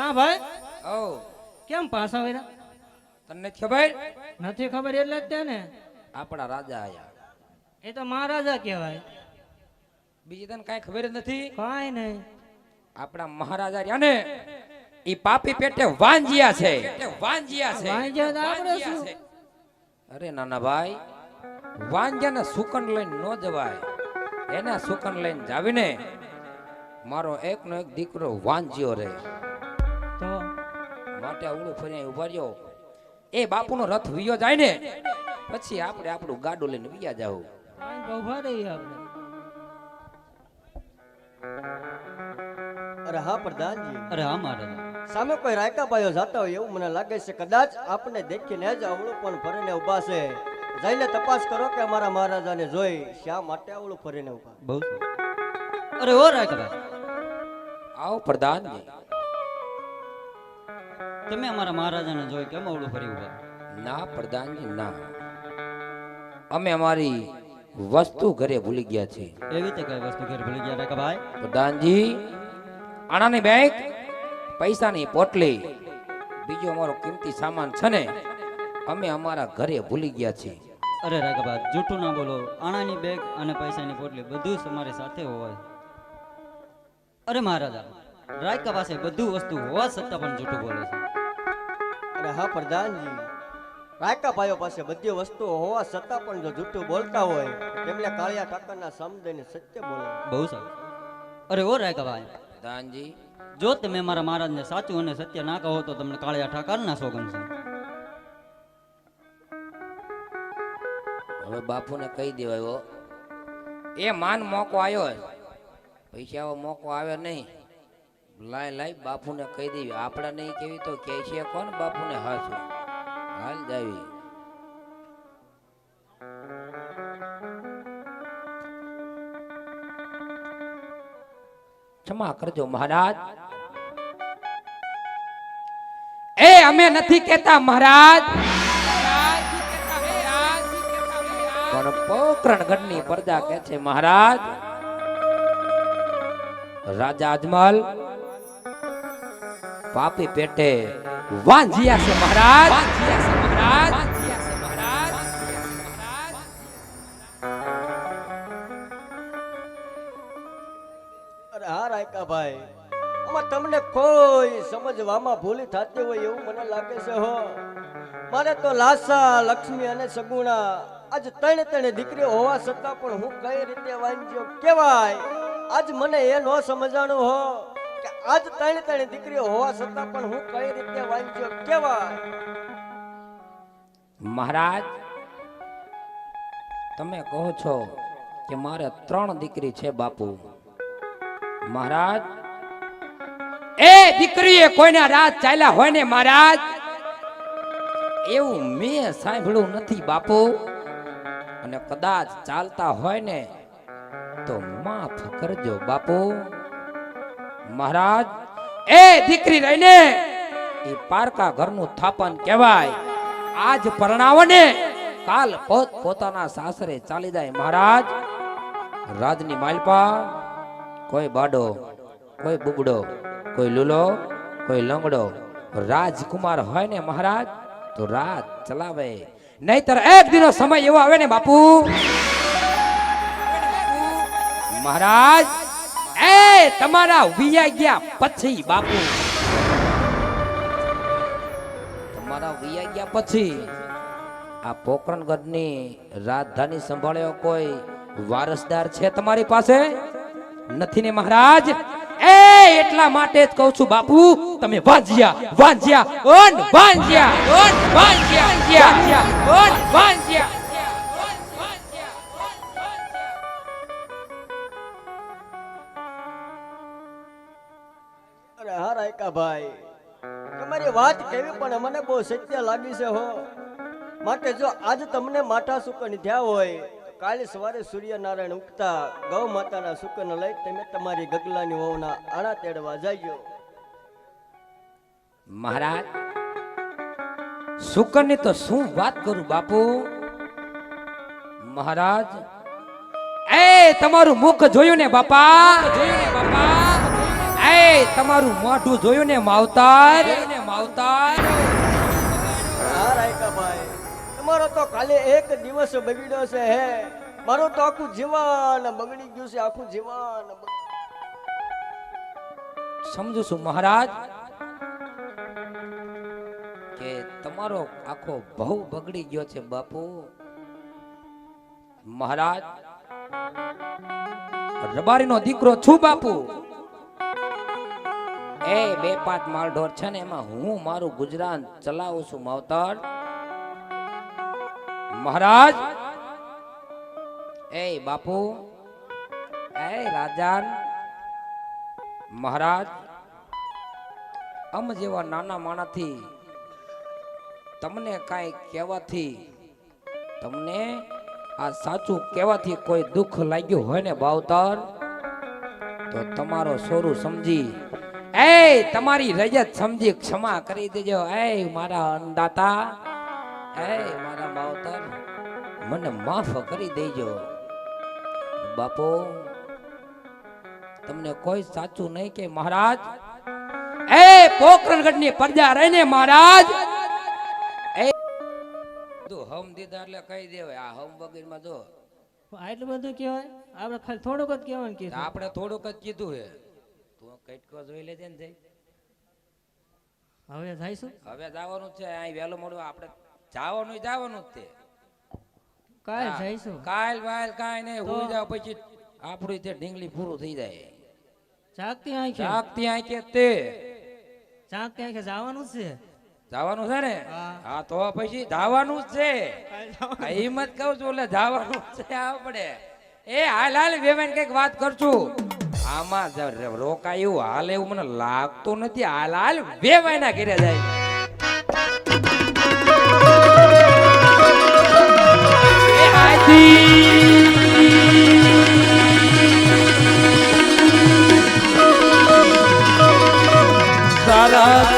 કા ભાઈ? ઓ. કેમ પાછા વળ્યા? તને ખબર? નથી ખબર એટલે જ તે ને આપણા રાજા આયા. એ તો મહારાજા કહેવાય. બીજી તને કાંઈ ખબર જ નથી? કાંઈ નહીં. આપણા મહારાજા રહ્યા ને ઈ પાપી પેટે વાંજિયા છે. વાંજિયા છે. વાંજિયા આપણે શું? છે. અરે નાના ભાઈ વાંજિયાને સુકન લઈને ન જવાય. એના સુકન લઈને જાવીને મારો એકનો એક દીકરો વાંજ્યો રે. તો માટે અવળું ફરી ઊભા રહ્યો. એ બાપુનો રથ વિયો જાય ને પછી આપણે આપણું ગાડું લઈને વિયા જાવ ઊભા રહીએ આપણે. અરે હા પ્રધાનજી. અરે હા મહારાજા. સામે કોઈ રાયકા ભાઈઓ જાતા હોય એવું મને લાગે છે કદાચ આપને દેખીને જ અવળું પણ ફરીને ઊભા છે. જઈને તપાસ કરો કે અમારા મહારાજાને જોઈ શા માટે અવળું ફરીને ઊભા. બહુ અરે ઓ રાયકાભાઈ આવો પ્રધાનજી. તમે અમારા મહારાજાને જોઈ કેમ અવળું ફરી ઊભા ના પ્રધાનજી ના. અમે અમારી વસ્તુ ઘરે ભૂલી ગયા છે એવી રીતે કઈ વસ્તુ ઘરે ભૂલી ગયા? રાયકાભાઈ પ્રધાનજી આણાની બેંક પૈસાની પોટલી બીજો અમારો કિંમતી સામાન છે ને અમે અમારા ઘરે ભૂલી ગયા છે અરે રાઘાબા જૂઠું ના બોલો. આણાની બેગ અને પૈસાની પોટલી બધું જ તમારી સાથે હોય. અરે મહારાજા રાયકા પાસે બધું વસ્તુ હોવા છતાં પણ જૂઠું બોલે છે. અરે હા પ્રધાનજી રાયકા ભાઈઓ પાસે બધી વસ્તુઓ હોવા છતાં પણ જો જૂઠું બોલતા હોય તેમને કાળિયા ઠાકરના સમદઈને સત્ય બોલો. બહુ સારું. અરે ઓ રાયકાભાઈ પ્રધાનજી. જો તમે મારા મહારાજને સાચું અને સત્ય ના કહો તો તમને કાળિયા ઠાકરના સોગન છે હવે બાપુને કહી દેવાયો એ માન મોકો આવ્યો પૈસાઓ મોકો આવે નહીં. લાય લાય, બાપુને કહી દેવી. આપણે નહીં કેવી તો કે છે કોણ? બાપુને હાસું હાલ જાવી ક્ષમા કરજો મહારાજ. એ, અમે નથી કેતા મહારાજ. પણ પોકરણગઢની પ્રજા કે છે મહારાજ. રાજા અજમલ પાપી પેટે વાંજિયા છે મહારાજ. વાંજિયા છે મહારાજ. વાંજિયા છે મહારાજ. અરે હા રાયકા ભાઈ આમાં તમને કોઈ સમજવામાં ભૂલી થતી હોય એવું મને લાગે છે હો. મારે તો લાસા લક્ષ્મી અને સગુણા આજ ત્રણે ત્રણે દીકરીઓ હોવા છતાં પણ હું કઈ રીતે વાંચ્યો કેવાય? આજ મને એ ન સમજાણું હો. કે આજ ત્રણે ત્રણે દીકરીઓ હોવા છતાં પણ હું કઈ રીતે વાંચ્યો? કેવાય મહારાજ, તમે કહો છો કે મારે ત્રણ દીકરી છે બાપુ. મહારાજ? એ દીકરીએ કોઈના રાત ચાલ્યા હોય ને મહારાજ? એવું મેં સાંભળ્યું નથી બાપુ. અને કદાચ ચાલતા હોય ને તો માફ કરજો બાપુ. મહારાજ, એ દીકરી રહીને એ પારકા ઘરનું થાપન કહેવાય. આજ પરણાવો ને કાલ પોત પોતાના સાસરે ચાલી જાય મહારાજ. રાજની માલપા, કોઈ બાડો, કોઈ બુબડો, કોઈ લુલો, કોઈ લંગડો, રાજકુમાર હોય ને મહારાજ, તો રાજ ચલાવે. નહીતર એક દિનો સમય એવો આવે ને બાપુ. મહારાજ તમારા વિયા ગયા પછી, બાપુ. તમારા વિયા ગયા પછી, આ પોકરણગઢની રાજધાની સંભાળ્યો કોઈ વારસદાર છે તમારી પાસે? નથી ને મહારાજ? એ, એટલા માટે જ કહું છું, બાપુ, તમે વાંજ્યા વાંજ્યા, ઓન વાંજ્યા ઓન વાંજ્યા ઓન, વાંજ્યા. અરે હા રાયકા ભાઈ તમારી વાત કેવી પણ મને બહુ સત્ય લાગી છે હો. માટે જો આજ તમને માઠા સુકન થયા હોય, તો કાલે સવારે સૂર્યનારાયણ ઉગતા ગૌ માતાના સુકન લઈ તમે તમારી ગગલાની વહુના આણા તેડવા જાજો. મહારાજ શુકરની તો શું વાત કરું બાપુ? મહારાજ, એ તમારું મુખ જોયું ને બાપા જોયું ને બાપા? એ તમારું મોઢું જોયું ને માવતાર? ને માવતાર હા રાયકાભાઈ. તમારો તો કાલે એક દિવસ બગડ્યો છે હે. મારું તો આખું જીવન બગડી ગયું છે આખું જીવન સમજુ છું મહારાજ કે તમારો આખો બહુ બગડી ગયો છે બાપુ. મહારાજ રબારીનો દીકરો છું બાપુ. એ બે પાંચ માલઢોર છે ને એમાં હું મારું ગુજરાન ચલાવું છું, માવતર. મહારાજ. એ બાપુ. એ રાજાન. મહારાજ. અમ જેવા નાના માણાથી તમને કાંઈ કહેવાથી તમને આ સાચું કહેવાથી કોઈ દુઃખ લાગ્યું હોય ને ભાવતર તો તમારો સોરું સમજી એ તમારી રજત સમજી ક્ષમા કરી દેજો. એ મારા અન્નદાતા. એ મારા માવતર મને માફ કરી દેજો. બાપો તમને કોઈ સાચું નહીં કે મહારાજ? એ પોકરણગઢની પ્રજા રહીને મહારાજ. એ તું હમ દીધા એટલે કહી દેવાય. આ હમ વગરમાં જો. આટલું બધું કહેવાય? આપણે ખાલી થોડુંક જ કહેવાનું કીધું. આપણે થોડુંક જ કીધું હે. તું જોઈ લેજે ને જઈ. હવે જઈશું? હવે જવાનું છે અહીં વહેલો મોડું આપણે જવાનું જવાનું જ તે કાલ જઈશું. કાલ વાલ કાઈ નહીં. તો- જાવ પછી આપણું તે ઢીંગલી પૂરું થઈ જાય. જાગતી આંખે? જાગતી આંખે તે. જાગતી આંખે જવાનું છે? જવાનું છે ને? હા. તો પછી જવાનું જ છે. હિંમત કહું છું એટલે જવાનું છે આપણે એ હાલ હાલ વેવાઈને કંઈક વાત કરશું. આમાં રોકાયું હાલ એવું મને લાગતું નથી. હાલ હાલ વેવાયના ઘેરે જાય. એ હાજી. સરસ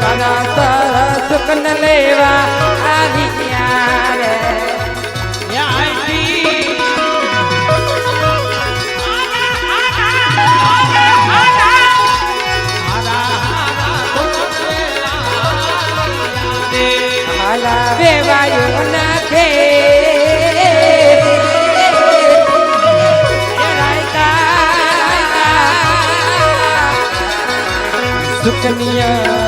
તારા સરસ કન લેવા આવી વેવાયું નાખે. સુકનિયા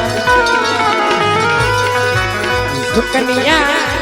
સુકનિયા